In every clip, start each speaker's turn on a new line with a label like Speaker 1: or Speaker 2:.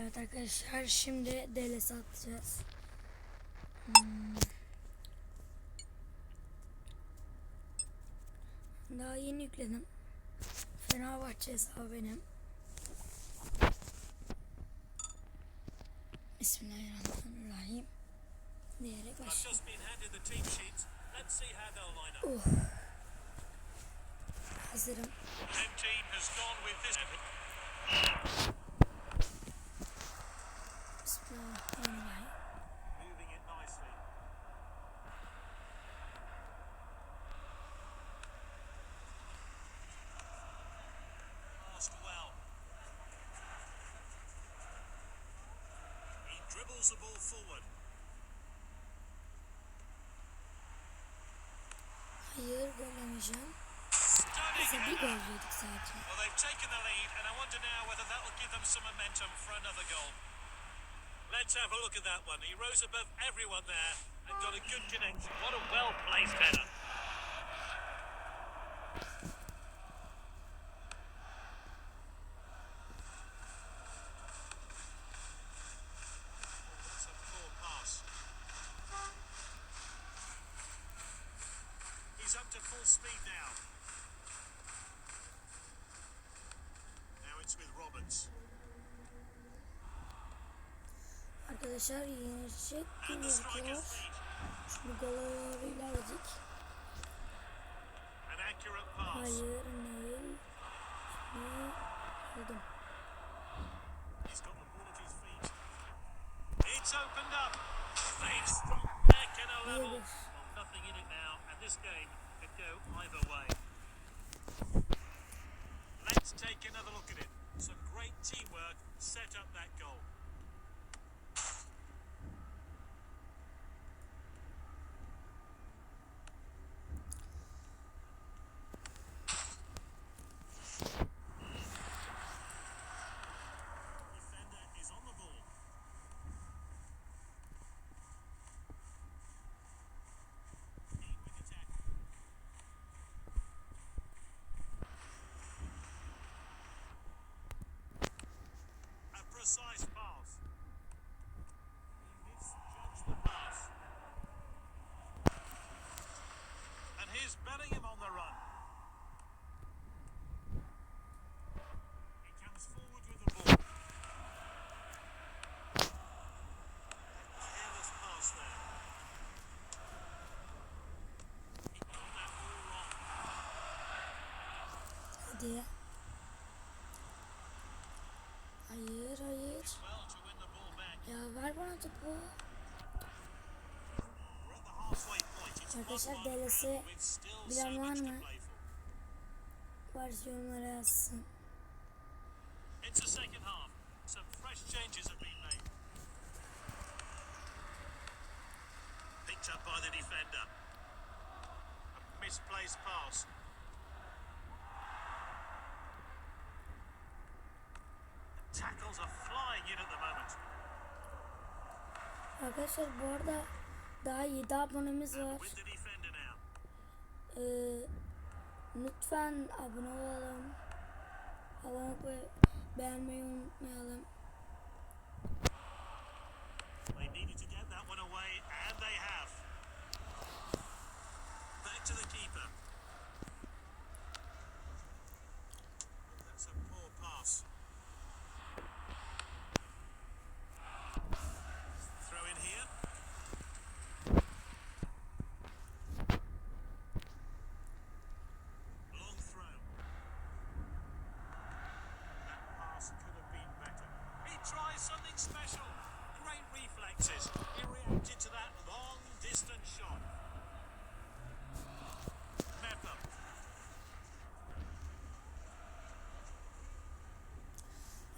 Speaker 1: Evet arkadaşlar şimdi DLS atacağız. Hmm. Daha yeni yükledim. Fenerbahçe hesabı benim. Bismillahirrahmanirrahim. Diyerek başlayalım.
Speaker 2: just been He the ball forward.
Speaker 1: Hayır gol.
Speaker 2: Stunning
Speaker 1: bir gol yedik sadece.
Speaker 2: Well, they've taken the lead, and I wonder now whether that will give them some momentum for another goal. Let's have a look at that one. He rose above everyone there and got a good connection. What a well speed now. Now it's with Roberts.
Speaker 1: Arkadaşlar
Speaker 2: the
Speaker 1: gözüküyor.
Speaker 2: striker's lead.
Speaker 1: Çünkü gol ilerledik. Hayır değil. Şimdi aldım.
Speaker 2: Precise pass. He misjudged the pass. And here's Bellingham on the run. He comes forward with the ball. Careless pass there. He got that all wrong.
Speaker 1: Oh, Hadi. Hayır
Speaker 2: The second half. Some fresh changes have been made. Picked up by the defender. A misplaced pass.
Speaker 1: Arkadaşlar bu arada daha 7 abonemiz var. Ee, lütfen abone olalım. Abone ve beğenmeyi unutmayalım.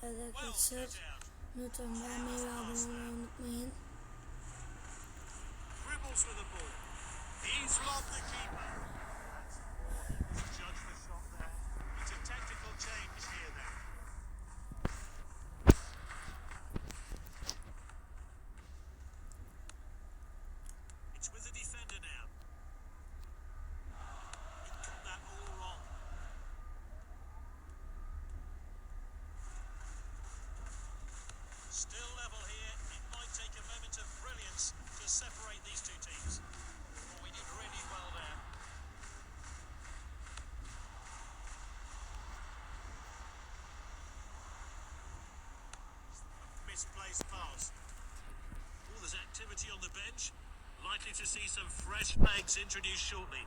Speaker 1: Arkadaşlar
Speaker 2: set out.
Speaker 1: lütfen beğenmeyi ve abone olmayı unutmayın.
Speaker 2: Dribbles with the ball. He's robbed the keeper. Still level here. It might take a moment of brilliance to separate these two teams. Well, we did really well there. Misplaced pass. Oh, there's activity on the bench. Likely to see some fresh legs introduced shortly.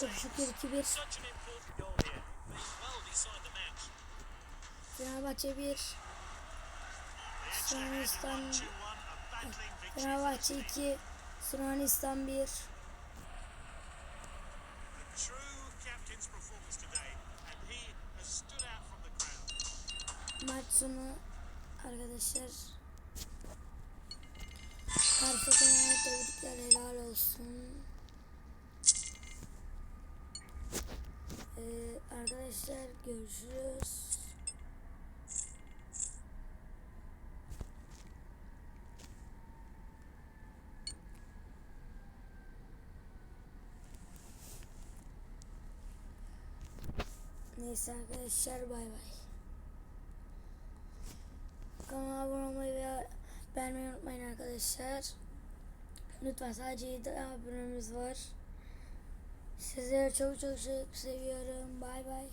Speaker 1: Çok şükür 2-1. Fenerbahçe 1.
Speaker 2: Sıranistan
Speaker 1: Fenerbahçe 2. Sıranistan 1. Maç sonu arkadaşlar. Karşı tebrikler helal olsun. arkadaşlar görüşürüz. Neyse arkadaşlar bay bay. Kanala abone olmayı ve beğenmeyi unutmayın arkadaşlar. Lütfen sadece 7 abonemiz var. Sizleri çok çok seviyorum. Bay bay.